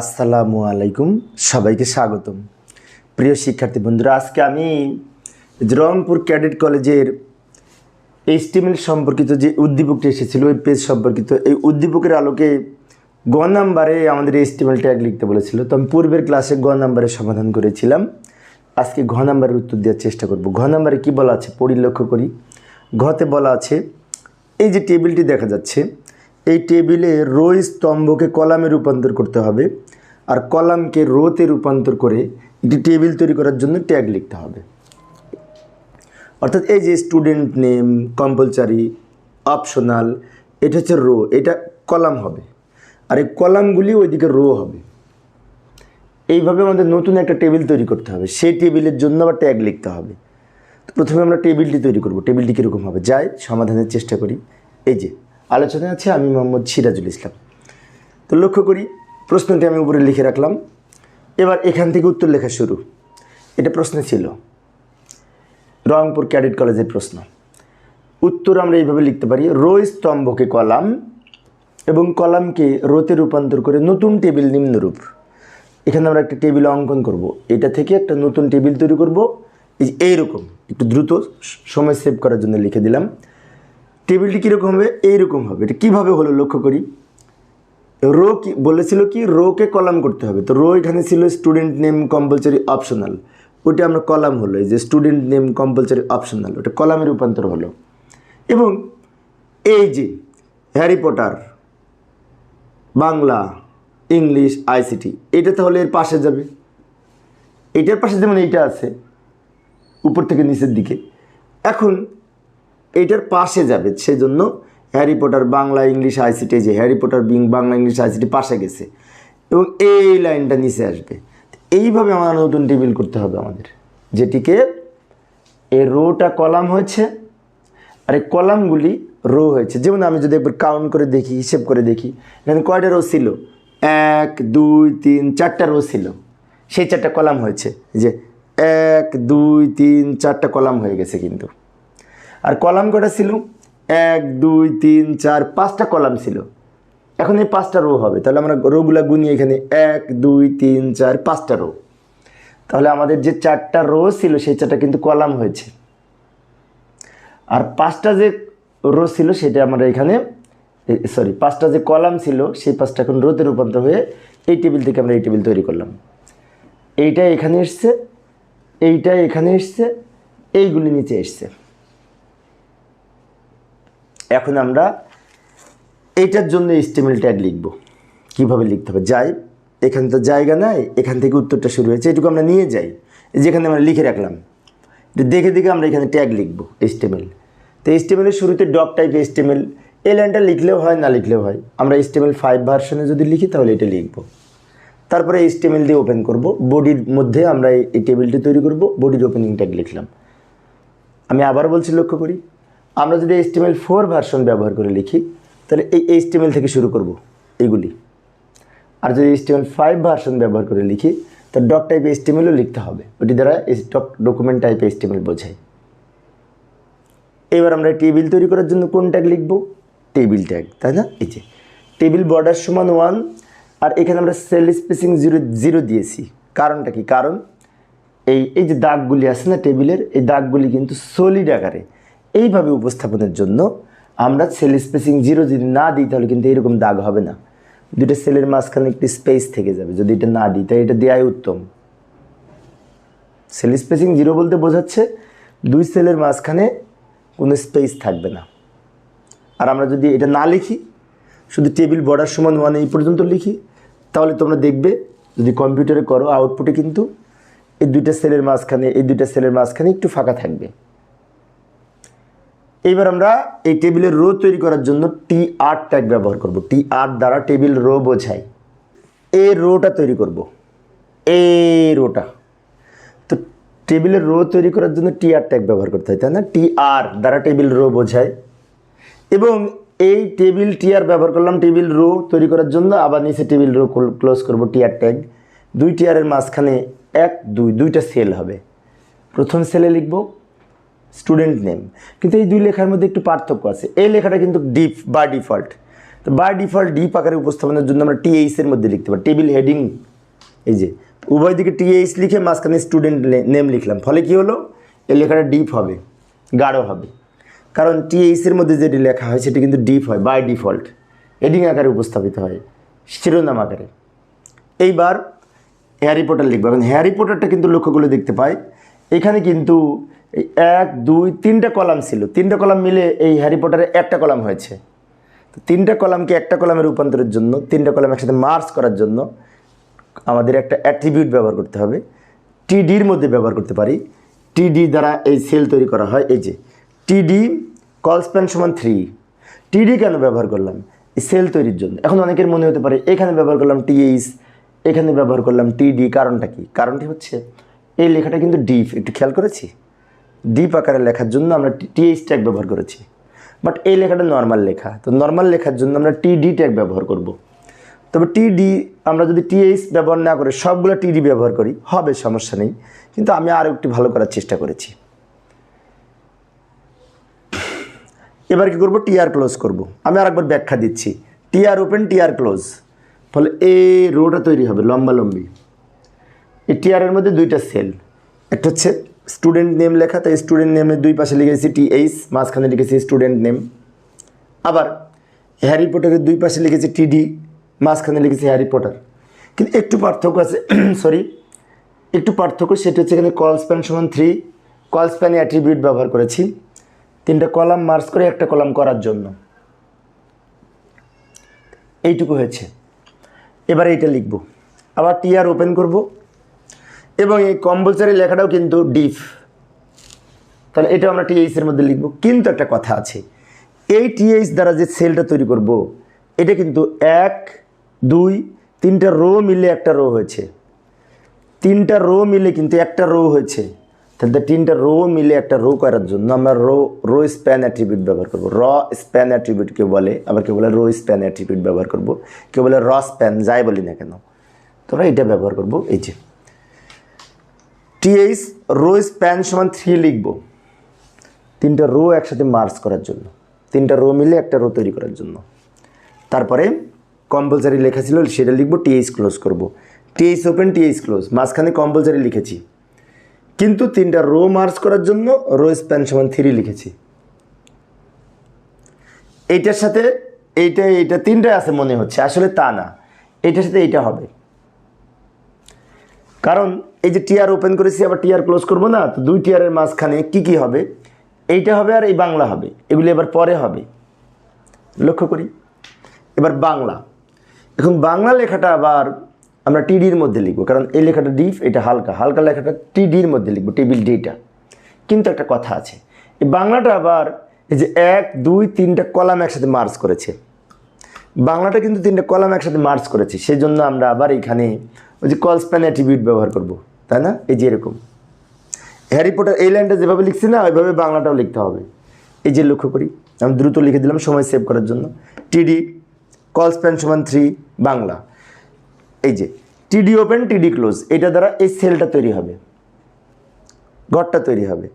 আসসালামু আলাইকুম, সবাইকে স্বাগতম। প্রিয় শিক্ষার্থী বন্ধুরা, আজকে আমি রংপুর ক্যাডেট কলেজের এইচটিএমএল সম্পর্কিত যে উদ্দীপকটি এসেছিল, ওই পেজ সম্পর্কিত এই উদ্দীপকের আলোকে গ নাম্বারে আমাদের এইচটিএমএল ট্যাগ লিখতে বলেছিল। তো আমি পূর্বের ক্লাসে গ নাম্বারে সমাধান করেছিলাম। আজকে ঘ নাম্বারের উত্তর দেওয়ার চেষ্টা করব। ঘ নাম্বারে কী বলা আছে? পড়ি লক্ষ্য করি। ঘতে বলা আছে, এই যে টেবিলটি দেখা যাচ্ছে এই টেবিলে রো স্তম্ভকে কলামে রূপান্তর করতে হবে আর কলামকে রোতে রূপান্তর করে একটি টেবিল তৈরি করার জন্য ট্যাগ লিখতে হবে। অর্থাৎ এই যে স্টুডেন্ট নেম কম্পালসারি অপশনাল এটা হচ্ছে রো, এটা কলাম হবে। আর এই কলামগুলি ওইদিকে রো হবে। এইভাবে আমাদের নতুন একটা টেবিল তৈরি করতে হবে। সেই টেবিলের জন্য আবার ট্যাগ লিখতে হবে। তো প্রথমে আমরা টেবিলটি তৈরি করব। টেবিলটি কীরকম হবে? যাই, সমাধানের চেষ্টা করি। এই যে আলোচনায় আছে আমি মোহাম্মদ সিরাজুল ইসলাম। তো লক্ষ্য করি, প্রশ্নটি আমি উপরে লিখে রাখলাম। এবার এখান থেকে উত্তর লেখা শুরু। এটা প্রশ্ন ছিল। রংপুর ক্যাডেট কলেজের প্রশ্ন। উত্তর আমরা এইভাবে লিখতে পারি রো স্তম্ভকে কলাম এবং কলামকে রোতে রূপান্তর করে নতুন টেবিল নিম্নরূপ এখানে আমরা একটা টেবিল অঙ্কন করব। এটা থেকে একটা নতুন টেবিল তৈরি করব। এই এইরকম, একটু দ্রুত সময় সেভ করার জন্য লিখে দিলাম। টেবিলটি কীরকম হবে? এইরকম হবে। এটা কীভাবে হলো লক্ষ্য করি? রো কি, বলেছিল কি, রোকে কলাম করতে হবে। তো রো এখানে ছিল স্টুডেন্ট নেম কম্পালসারি অপশনাল ওটা আমরা কলাম হলো যে স্টুডেন্ট নেম কম্পালসারি অপশনাল ওটা কলামে রূপান্তর হলো। এবং এই যে Harry Potter, Bangla, English, ICT, এটা তাহলে এর পাশে যাবে। এটার পাশে যেমন এইটা আছে, উপর থেকে নিচের দিকে। এখন এইটার পাশে যাবে সেই জন্য Harry Potter Bangla English ICT যে Harry Potter being Bangla English ICT পাশে গেছে। এবং এই লাইনটা নিচে আসবে। এইভাবে আমার নতুন টেবিল করতে হবে আমাদের, যেটিকে এই রোটা কলাম হয়েছে, আর এই কলামগুলি রো হয়েছে। যেমন আমি যদি একবার কাউন্ট করে দেখি, হিসেব করে দেখি, এখানে কয়টা রো ছিল? এক, দুই, তিন, চারটা রো ছিল। সেই চারটা কলাম হয়েছে। যে এক, দুই, তিন, চারটা কলাম হয়ে গেছে কিন্তু। আর কলাম কটা ছিল? এক, দুই, তিন, চার, পাঁচটা কলাম ছিল। এখন এই পাঁচটা রো হবে। তাহলে আমরা রোগুলা গুনি এখানে এক, দুই, তিন, চার, পাঁচটা রো তাহলে আমাদের যে চারটা রো ছিল, সেই চারটা কিন্তু কলাম হয়েছে। আর পাঁচটা যে রো ছিল, সেটা আমরা এখানে সরি পাঁচটা যে কলাম ছিল, সেই পাঁচটা এখন রোতে রূপান্তর হয়ে এই টেবিল থেকে আমরা এই টেবিল তৈরি করলাম। এইটা এখানে এসছে, এইটা এখানে এসছে, এইগুলি নিচে এসছে। এখন আমরা এইটার জন্য স্টেমিল ট্যাগ লিখব। কীভাবে লিখতে হবে? যাই, এখানে তো জায়গা নাই, এখান থেকে উত্তরটা শুরু হয়েছে, এটুকু আমরা নিয়ে যাই। যেখানে আমরা লিখে রাখলাম। দেখে দেখে আমরা এখানে ট্যাগ লিখব এস্টেমেল তো এস্টেমেলের শুরুতে ডক টাইপ এস্টেমেল এই লাইনটা লিখলেও হয়, না লিখলেও হয়। আমরা এস্টেমেল ফাইভ ভার্সনে যদি লিখি, তাহলে এটা লিখব। তারপরে এস্টেমেল দিয়ে ওপেন করব। বডির মধ্যে আমরা এই টেবিলটি তৈরি করব। বডির ওপেনিং ট্যাগ লিখলাম। আমি আবার বলছি, লক্ষ্য করি। আমরা যদি এইচটিএমএল ফোর ভার্সন ব্যবহার করে লিখি, তাহলে এই এইচটিএমএল থেকে শুরু করব এইগুলি আর যদি এইচটিএমএল ফাইভ ভার্সন ব্যবহার করে লিখি, তো ডক টাইপ এইচটিএমএলও লিখতে হবে। ওটি দ্বারা ডক ডকুমেন্ট টাইপ এইচটিএমএল বোঝায়। এবার আমরা টেবিল তৈরি করার জন্য কোন ট্যাগ লিখব? টেবিল ট্যাগ তাই না? এই যে টেবিল বর্ডার সমান ওয়ান আর এখানে আমরা সেল স্পেসিং জিরো জিরো দিয়েছি। কারণটা কি? কারণ এই এই যে দাগগুলি আছে না টেবিলের এই দাগগুলি কিন্তু সলিড আকারে এইভাবে উপস্থাপনের জন্য আমরা সেল স্পেসিং জিরো যদি না দিই, তাহলে কিন্তু এরকম দাগ হবে না। দুটো সেলের মাঝখানে একটি স্পেস থেকে যাবে। যদি এটা না দিই তাই এটা দেওয়াই উত্তম। সেল স্পেসিং জিরো বলতে বোঝাচ্ছে দুই সেলের মাঝখানে কোনো স্পেস থাকবে না। আর আমরা যদি এটা না লিখি, শুধু টেবিল বর্ডার সমান ওয়ান এই পর্যন্ত লিখি, তাহলে তোমরা দেখবে যদি কম্পিউটারে করো আউটপুটে কিন্তু এই দুইটা সেলের মাঝখানে, এই দুইটা সেলের মাঝখানে একটু ফাঁকা থাকবে। এইবার আমরা এই টেবিলের রো তৈরি করার জন্য টি আর ট্যাগ ব্যবহার করব। টি আর দ্বারা টেবিল রো বোঝায়। এ রোটা তৈরি করব। এ রোটা। তো টেবিলের রো তৈরি করার জন্য টি আর ট্যাগ ব্যবহার করতে হয়, তাই না? টি আর দ্বারা টেবিল রো বোঝায়। এবং এই টেবিল টিয়ার ব্যবহার করলাম, টেবিল রো তৈরি করার জন্য আবার নিচে টেবিল রো ক্লোজ করব টিয়ার ট্যাগ দুই টিয়ারের মাঝখানে এক, দুই, দুইটা সেল হবে। প্রথম সেলে লিখব স্টুডেন্ট নেম কিন্তু এই দুই লেখার মধ্যে একটু পার্থক্য আছে। এই লেখাটা কিন্তু ডিপ বা ডিফল্ট তো বাই ডিফল্ট ডিপ আকারে উপস্থাপনের জন্য আমরা টিএইচ এর মধ্যে লিখতে পারি। টেবিল হেডিং এই যে, উভয় দিকে টিএইচ লিখে মাঝখানে স্টুডেন্ট নেম লিখলাম। ফলে কি হলো? এই লেখাটা ডিপ হবে, গাঢ় হবে। কারণ টিএইচ এর মধ্যে যেটি লেখা হয়, সেটি কিন্তু ডিপ হয় বাই ডিফল্ট হেডিং আকারে উপস্থাপিত হয়, শিরোনাম আকারে। এইবার হ্যারি পটার লিখব। এখন হ্যারি পটারটা কিন্তু লক্ষ্য করলে দেখতে পাই। এখানে কিন্তু এই এক, দুই, তিনটা কলাম ছিল। তিনটা কলাম মিলে এই হ্যারি পটারে একটা কলাম হয়েছে। তো তিনটা কলামকে একটা কলামে রূপান্তরের জন্য, তিনটা কলাম একসাথে মার্চ করার জন্য আমাদের একটা অ্যাট্রিবিউট ব্যবহার করতে হবে। টিডির মধ্যে ব্যবহার করতে পারি। টিডি দ্বারা এই সেল তৈরি করা হয়। এই যে টিডি কলস্প্যান সমান থ্রি। টিডি কেন ব্যবহার করলাম? সেল তৈরির জন্য। এখন অনেকের মনে হতে পারে, এখানে ব্যবহার করলাম টিএইচ এখানে ব্যবহার করলাম টিডি কারণটা কি? কারণটি হচ্ছে, এই লেখাটা কিন্তু ডিপ একটু খেয়াল করেছি? ডিপ আকারে লেখার জন্য আমরা টিএইচ ট্যাগ ব্যবহার করেছি। বাট এই লেখাটা নর্মাল লেখা। তো নর্মাল লেখার জন্য আমরা টিডি ট্যাগ ব্যবহার করব। তবে টিডি আমরা যদি টিএইচ ব্যবহার না করে সবগুলো টিডি ব্যবহার করি, হবে, সমস্যা নেই। কিন্তু আমি আরও একটু ভালো করার চেষ্টা করেছি। এবার কি করব? টিআর ক্লোজ করব। আমি আরেকবার ব্যাখ্যা দিচ্ছি। টিআর ওপেন টিআর ক্লোজ ফলে এই রোটা তৈরি হবে লম্বা লম্বি এই টিআরের মধ্যে দুইটা সেল একটা হচ্ছে স্টুডেন্ট নেম লেখা, তাই স্টুডেন্ট নেমের দুই পাশে লিখেছি টিএইচ মাঝখানে লিখেছি স্টুডেন্ট নেম আবার হ্যারি পটারের দুই পাশে লিখেছি টিডি মাঝখানে লিখেছি হ্যারি পটার কিন্তু একটু পার্থক্য আছে সরি একটু পার্থক্য সেটা হচ্ছে এখানে কল স্প্যান সমান থ্রি কল স্প্যানে অ্যাট্রিবিউট ব্যবহার করেছি। তিনটা কলাম মার্চ করে একটা কলাম করার জন্য। এইটুকু হয়েছে। এবার এইটা লিখব। আবার টিআর ওপেন করব। এবং এই কম্পালসারি লেখাটাও কিন্তু ডিফ। তাহলে এটা আমরা টিএইচ এর মধ্যে লিখব। কিন্তু একটা কথা আছে, এই টিএইচ দ্বারা যে সেলটা তৈরি করব, এটা কিন্তু এক, দুই, তিনটা রো মিলে একটা রো হয়েছে। তিনটা রো মিলে কিন্তু একটা রো হয়েছে। তাহলে তিনটা রো মিলে একটা রো করার জন্য আমরা রো রো স্প্যান অ্যাট্রিবিউট ব্যবহার করব। র স্প্যান অ্যাট্রিবিউট কেউ বলে, আবার কেউ বলে রো স্প্যান অ্যাট্রিবিউট ব্যবহার করব। কেউ বলে র স্প্যান যাই বলি না কেন। তোমরা এটা ব্যবহার করব, এই যে। টিএইচ রো স্প্যান সমান থ্রি লিখব। তিনটা রো একসাথে মার্চ করার জন্য। তিনটা রো মিলে একটা রো তৈরি করার জন্য। তারপরে কম্পালসারি লেখা ছিল, সেটা লিখব টিএইচ ক্লোজ করব। টিএইচ ওপেন টিএইচ ক্লোজ মাঝখানে কম্পালসারি লিখেছি। কিন্তু তিনটা রো মার্চ করার জন্য রো স্প্যান সমান থ্রি লিখেছি। এইটার সাথে এইটা এইটা তিনটায় আছে মনে হচ্ছে। আসলে তা না। এটার সাথে এইটা হবে। কারণ এই যে টিআর ওপেন করেছি, আবার টিআর ক্লোজ করব না, তো দুই টিআরের মাঝখানে কি কি হবে? এইটা হবে আর এই বাংলা হবে। এগুলি এবার পরে হবে। লক্ষ্য করি। এবার বাংলা। এখন বাংলা লেখাটা আবার আমরা টিডির মধ্যে লিখব, কারণ এই লেখাটা ডিফ এটা হালকা। হালকা লেখাটা টিডির মধ্যে লিখব টেবিল ডিটা কিন্তু একটা কথা আছে, এই বাংলাটা আবার এই যে এক, দুই, তিনটা কলাম একসাথে মার্চ করেছে। বাংলাটা কিন্তু তিনটা কলাম একসাথে মার্চ করেছে সেই জন্য আমরা আবার এখানে ওই যে কল স্প্যান অ্যাট্রিবিউট ব্যবহার করব, তাই না? এই যে এরকম। হ্যারি পটার এই লাইনটা যেভাবে লিখছি না, ওইভাবে বাংলাটাও লিখতে হবে। এই যে লক্ষ্য করি, আমি দ্রুত লিখে দিলাম সময় সেভ করার জন্য। টিডি কল স্প্যান সমান থ্রি বাংলা। এই যে টিডি ওপেন টিডি ক্লোজ এটা দ্বারা এই সেলটা তৈরি হবে। ঘরটা তৈরি হবে।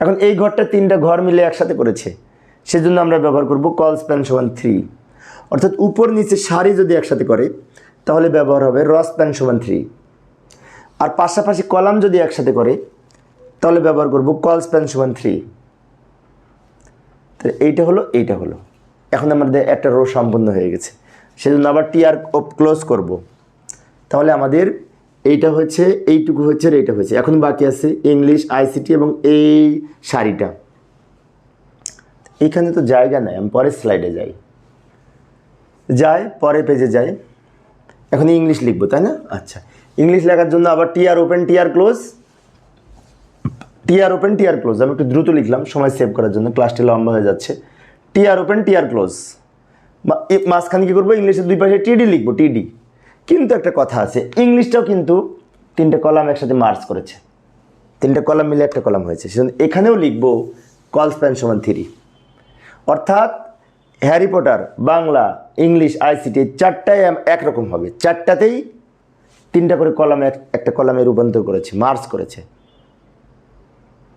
এখন এই ঘরটা তিনটা ঘর মিলে একসাথে করেছে, সেজন্য আমরা ব্যবহার করব কল স্প্যান সমান থ্রি অর্থাৎ উপর নিচে সারি যদি একসাথে করে তাহলে ব্যবহার হবে রস প্যান সমান থ্রি আর পাশাপাশি কলাম যদি একসাথে করে, তাহলে ব্যবহার করব কল স্প্যান সমান থ্রি তো এইটা হলো এইটা হলো। এখন আমাদের একটা রো সম্পন্ন হয়ে গেছে। সেজন্য আবার টিআর ক্লোজ করব। তাহলে আমাদের এইটা হচ্ছে, এইটুকু হচ্ছে আর এইটা হচ্ছে। এখন বাকি আছে ইংলিশ আইসিটি এবং এই শাড়িটা। এখানে তো জায়গা নাই, আমি পরের স্লাইডে যাই। যাই পরে পেজে যাই। এখন ইংলিশ লিখব, তাই না? আচ্ছা। ইংলিশ লেখার জন্য আবার TR open TR close TR open TR close আমি একটু দ্রুত লিখলাম, সময় সেভ করার জন্য। ক্লাসটি লম্বা হয়ে যাচ্ছে। টিআর ওপেন টিআর ক্লোজ মাঝখানে কী করব? ইংলিশের দুই পাশে টিডি লিখব টিডি কিন্তু একটা কথা আছে ইংলিশটাও কিন্তু তিনটে কলাম একসাথে মার্চ করেছে। তিনটে কলাম মিলে একটা কলাম হয়েছে। সেজন্য এখানেও লিখব কল স্প্যান সমান থ্রি অর্থাৎ Harry Potter Bangla English ICT M- একরকম হবে। চারটাতেই তিনটা করে কলাম এক- একটা কলামে রূপান্তর করেছে মার্চ করেছে।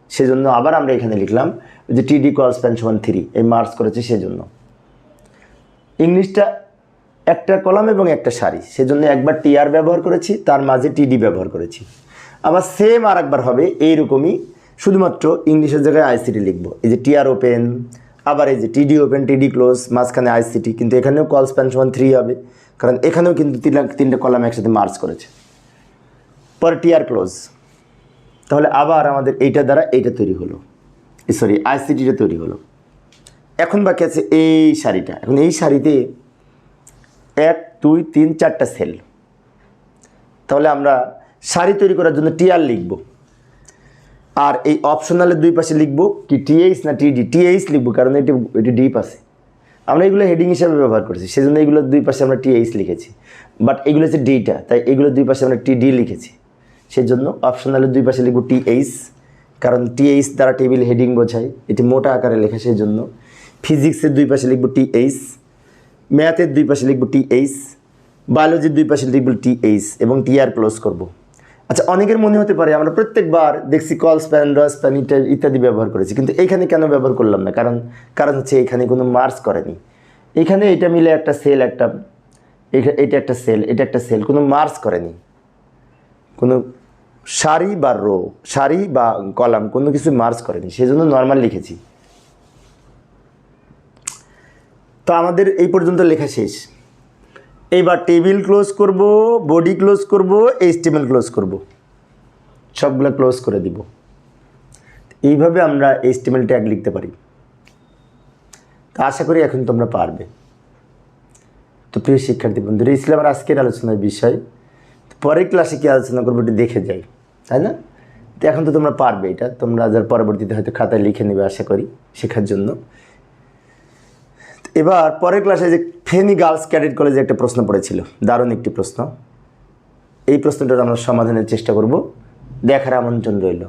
সেজন্য আবার আমরা এখানে লিখলাম যে টিডি কল স্প্যান সমান থ্রি এই মার্চ করেছে সেজন্য। ইংলিশটা একটা কলাম এবং একটা সারি, সেজন্য একবার টিআর ব্যবহার করেছি, তার মাঝে টিডি ব্যবহার করেছি। আবার সেম আর একবার হবে, এইরকমই, শুধুমাত্র ইংলিশের জায়গায় আইসিটি লিখব, এই যে টিআর ওপেন আবার এই যে টিডি ওপেন টিডি ক্লোজ মাঝখানে আইসিটি কিন্তু এখানেও কল স্প্যান সমান থ্রি হবে। কারণ এখানেও কিন্তু তিনটা, তিনটে কলাম একসাথে মার্চ করেছে। পরে টিআর ক্লোজ তাহলে আবার আমাদের এইটা দ্বারা এইটা তৈরি হলো। সরি আইসিটিটা তৈরি হলো। এখন বাকি আছে এই শাড়িটা। এখন এই শাড়িতে এক, দুই, তিন, চারটা সেল তাহলে আমরা শাড়ি তৈরি করার জন্য টিআর লিখব। আর এই অপশনালের দুই পাশে লিখব কি টিএইচ না টিডি টিএইচ লিখব, কারণ এটি এটি ডিপ আছে। আমরা এগুলো হেডিং হিসাবে ব্যবহার করেছি, সেজন্য এগুলোর দুই পাশে আমরা টিএইচ লিখেছি। বাট এগুলো হচ্ছে ডিটা তাই এগুলোর দুই পাশে আমরা টিডি লিখেছি। সেই জন্য অপশনালের দুই পাশে লিখব টিএইচ কারণ টিএইচ দ্বারা টেবিল হেডিং বোঝায়, এটি মোটা আকারে লেখা সেই জন্য ফিজিক্সের দুই পাশে লিখব টিএইচ ম্যাথের দুই পাশে লিখব টিএইচ বায়োলজির দুই পাশে লিখব টিএইচ এবং টিআর ক্লোজ করব। আচ্ছা অনেকের মনে হতে পারে আমরা প্রত্যেকবার দেখছি কল স্প্যান, রস স্প্যান ইত্যাদি ব্যবহার করেছি, কিন্তু এখানে কেন ব্যবহার করলাম না? কারণ কারণ হচ্ছে এখানে কোনো মার্চ করেনি। এখানে এটা মিলে একটা সেল, একটা, এটা একটা সেল, এটা একটা সেল, কোনো মার্চ করেনি। কোনো সারি বা রো, সারি বা কলাম কোনো কিছু মার্চ করেনি, সেজন্য নর্মাল লিখেছি। তো আমাদের এই পর্যন্ত লেখা শেষ। এইবার টেবিল ক্লোজ করব, বডি ক্লোজ করব, এইচটিএমএল ক্লোজ করব। সবগুলো ক্লোজ করে দিব। এইভাবে আমরা এইচটিএমএল ট্যাগ লিখতে পারি। তা আশা করি এখন তোমরা পারবে। তো প্রিয় শিক্ষার্থী বন্ধুরা, এই ছিল আমার আজকের আলোচনার বিষয়। পরের ক্লাসে কি আলোচনা করব একটু দেখে যাই, তাই না? তো এখন তো তোমরা পারবে এটা। তোমরা যার পরবর্তীতে হয়তো খাতায় লিখে নেবে, আশা করি, শেখার জন্য। এবার পরের ক্লাসে যে ফেনী গার্লস ক্যাডেট কলেজে একটা প্রশ্ন পড়েছিল। দারুণ একটি প্রশ্ন। এই প্রশ্নটার আমরা সমাধানের চেষ্টা করব। দেখার আমন্ত্রণ রইল।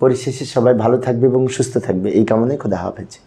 পরিশেষে সবাই ভালো থাকবে এবং সুস্থ থাকবে। এই কামনায় খোদা হাফেজ।